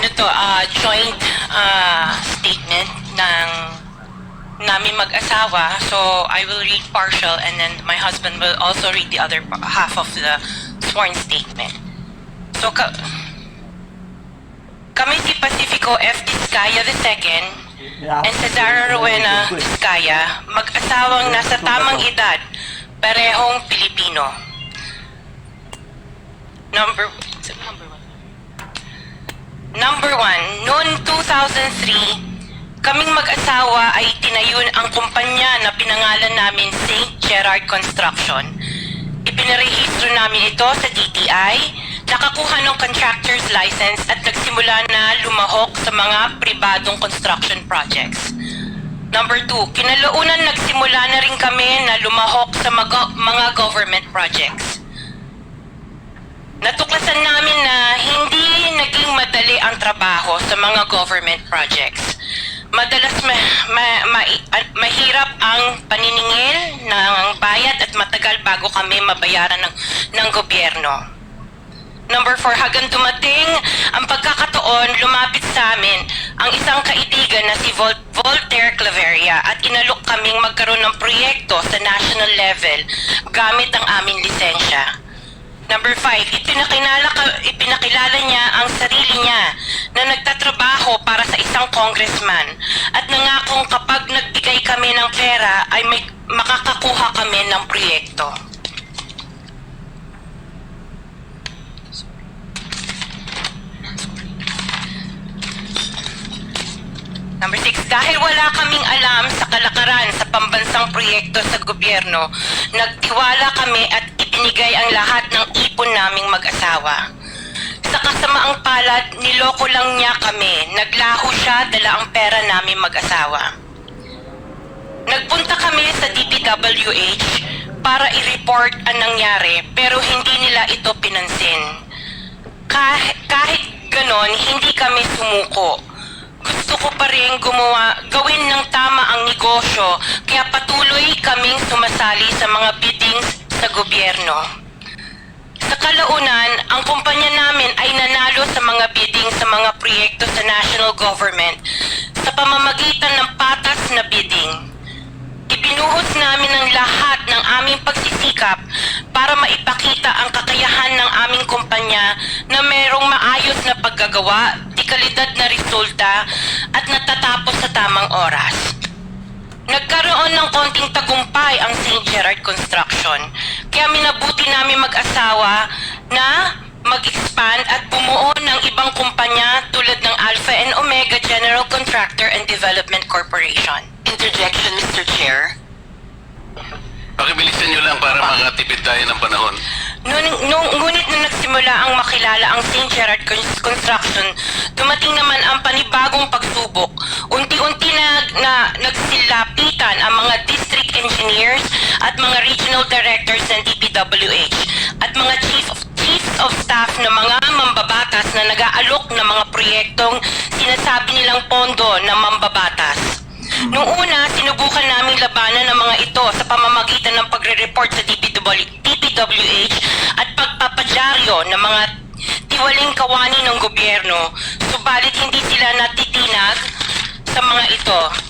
ano to, ah, joint ah, statement ng namin mag-asawa. So, I will read partial and then my husband will also read the other half of the sworn statement. So, ka- kami si Pacifico F. Discaya II and sa Dara Rowena Discaya, mag-asawang nasa tamang edad, parehong Pilipino. Number, number one. Number one, noon 2003, kaming mag-asawa ay tinayon ang kumpanya na pinangalan namin St. Gerard Construction. Ipinarehistro namin ito sa DTI, nakakuha ng contractor's license at nagsimula na lumahok sa mga pribadong construction projects. Number two, kinalaunan nagsimula na rin kami na lumahok sa mga, mga government projects. Natuklasan namin na hindi naging madali ang trabaho sa mga government projects. Madalas ma, ma, ma- ah, mahirap ang paniningil ng bayad at matagal bago kami mabayaran ng, ng gobyerno. Number four, hanggang dumating ang pagkakataon, lumapit sa amin ang isang kaibigan na si Vol- Voltaire Claveria at inalok kaming magkaroon ng proyekto sa national level gamit ang aming lisensya. Number five, ipinakilala, ka- ipinakilala niya ang sarili niya na nagtatrabaho para sa isang congressman at nangakong kapag nagbigay kami ng pera ay may makakakuha kami ng proyekto. Number six, dahil wala kaming alam sa kalakaran sa pambansang proyekto sa gobyerno, nagtiwala kami at ibinigay ang lahat ng ipon naming mag-asawa. Sa kasamaang palad, niloko lang niya kami. Naglaho siya, dala ang pera namin mag-asawa. Nagpunta kami sa DPWH para i-report ang nangyari pero hindi nila ito pinansin. Kahit, kahit ganon, hindi kami sumuko. Gusto ko pa rin gumawa, gawin ng tama ang negosyo kaya patuloy kaming sumasali sa mga biddings sa gobyerno. Sa kalaunan, ang kumpanya namin ay nanalo sa mga bidding sa mga proyekto sa national government sa pamamagitan ng patas na bidding. Ibinuhos namin ang lahat ng aming pagsisikap para maipakita ang kakayahan ng aming kumpanya na merong maayos na paggagawa, di kalidad na resulta at natatapos sa tamang oras. Nagkaroon ng konting tagumpay Kaya minabuti namin mag-asawa na mag-expand at bumuo ng ibang kumpanya tulad ng Alpha and Omega General Contractor and Development Corporation. Interjection, Mr. Chair. Pakibilisan nyo lang para makatipid tayo ng panahon. Nung, nung, ngunit nung nagsimula ang makilala ang St. Gerard Con- Construction, dumating naman ang panibagong pagsubok. Unti-unti na, na nagsilapitan ang mga district engineers at mga regional directors DPWH at mga chief of, chiefs of staff ng mga mambabatas na nag-aalok ng mga proyektong sinasabi nilang pondo ng mambabatas. Noong una, sinubukan naming labanan ng mga ito sa pamamagitan ng pagre-report sa DPW, DPWH at pagpapadyaryo ng mga tiwaling kawani ng gobyerno, subalit hindi sila natitinag sa mga ito.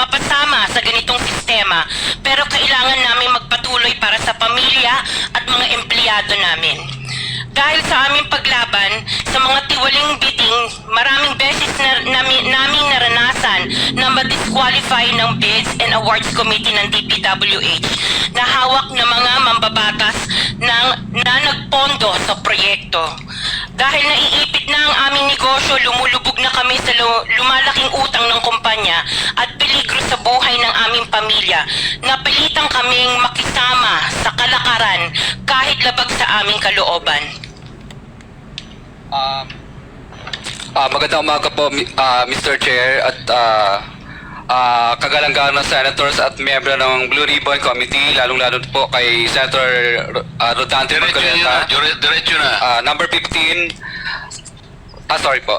mapasama sa ganitong sistema pero kailangan namin magpatuloy para sa pamilya at mga empleyado namin. Dahil sa aming paglaban sa mga tiwaling bidding, maraming beses na, nami, naming naranasan na ma-disqualify ng Bids and Awards Committee ng DPWH na hawak ng mga mambabatas ng, na nagpondo sa proyekto. Dahil naiipit na ang aming negosyo, lumulubog na kami sa lu- lumalaking utang ng kumpanya at peligro sa buhay ng aming pamilya. Napilitan kaming makisama sa kalakaran kahit labag sa aming kalooban. Um, ah, magandang umaga po, mi- ah, Mr. Chair at ah, ah, kagalang-galang ng senators at miyembro ng Blue Ribbon Committee, lalong-lalo po kay Senator uh, Rodante. Marcoleta. dire- Diretso na. Ah, number 15, ah sorry po,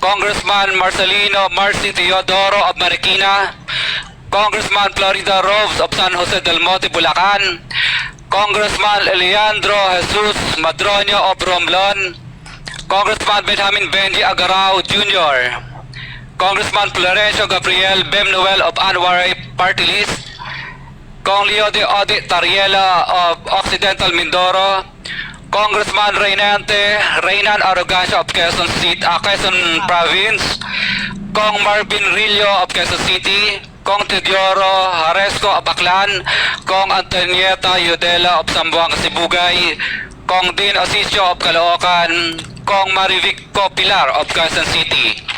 Congressman Marcelino Marcy Teodoro of Marikina, Congressman Florida Robes of San Jose del Monte, Bulacan, Congressman Leandro Jesus Madroño of Romblon, Congressman Benjamin Benji Agarao Jr., Congressman Florencio Gabriel Bemnuel of Anwaray Party List, Kong Leo de Ode Tariela of Occidental Mindoro, Congressman Reynante Reynan Arrogancia of Quezon City, ah, Quezon Province, Kong Marvin Rillo of Quezon City, Kong Teodoro Haresco of Aklan, Kong Antonieta Yudela of Sambuanga Sibugay, Kong Dean Asisio of Caloocan, Kong Marivic Pilar of Quezon City.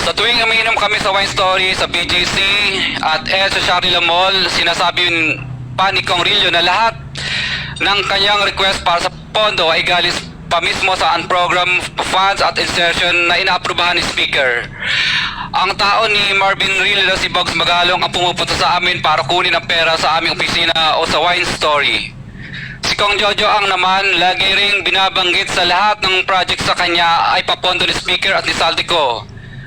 Sa tuwing umiinom kami sa wine story sa BGC at sa Shari Mall, sinasabi pa ni Kong Rillo na lahat ng kanyang request para sa pondo ay galing pa mismo sa unprogram funds at insertion na inaaprubahan ni Speaker. Ang tao ni Marvin Rillo na si Bugs Magalong ang pumupunta sa amin para kunin ang pera sa aming opisina o sa wine story. Si Kong Jojo ang naman lagi ring binabanggit sa lahat ng project sa kanya ay papondo ni Speaker at ni Saldico.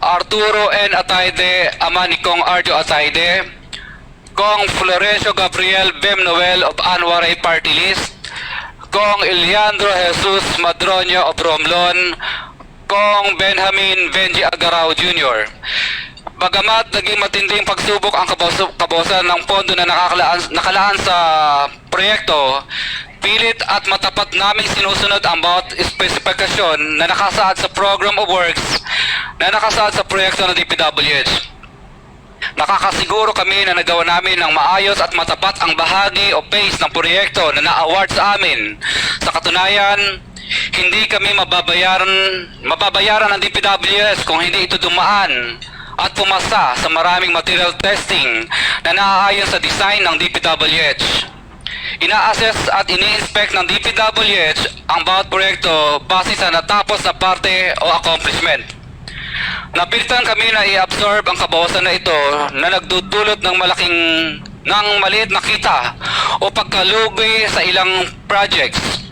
Arturo N. Ataide, ama ni Kong Arjo Ataide, Kong Florencio Gabriel Bem Noel of Anwaray Party List, Kong Eliandro Jesus Madroño of Romlon, Kong Benjamin Benji Agarao Jr. Bagamat naging matinding pagsubok ang kabos- kabosan ng pondo na nakalaan, nakalaan sa proyekto, pilit at matapat naming sinusunod ang bawat espesifikasyon na nakasaad sa Program of Works na nakasaad sa proyekto ng DPWH. Nakakasiguro kami na nagawa namin ng maayos at matapat ang bahagi o phase ng proyekto na na-award sa amin. Sa katunayan, hindi kami mababayaran, mababayaran ng DPWS kung hindi ito dumaan at pumasa sa maraming material testing na naaayon sa design ng DPWH. Ina-assess at ini-inspect ng DPWH ang bawat proyekto base sa natapos na parte o accomplishment. Napilitan kami na i-absorb ang kabawasan na ito na nagdudulot ng malaking ng maliit na kita o pagkalugi sa ilang projects.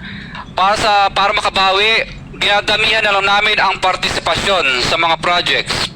Para sa para makabawi, ginadamihan na lang namin ang partisipasyon sa mga projects.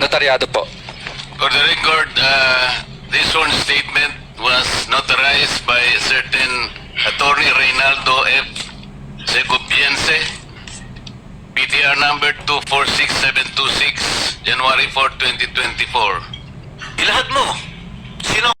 Notaryado po. For the record, uh, this sworn statement was notarized by a certain Attorney Reynaldo F. Segopiense, PTR number 246726, January 4, 2024. Ilahad mo.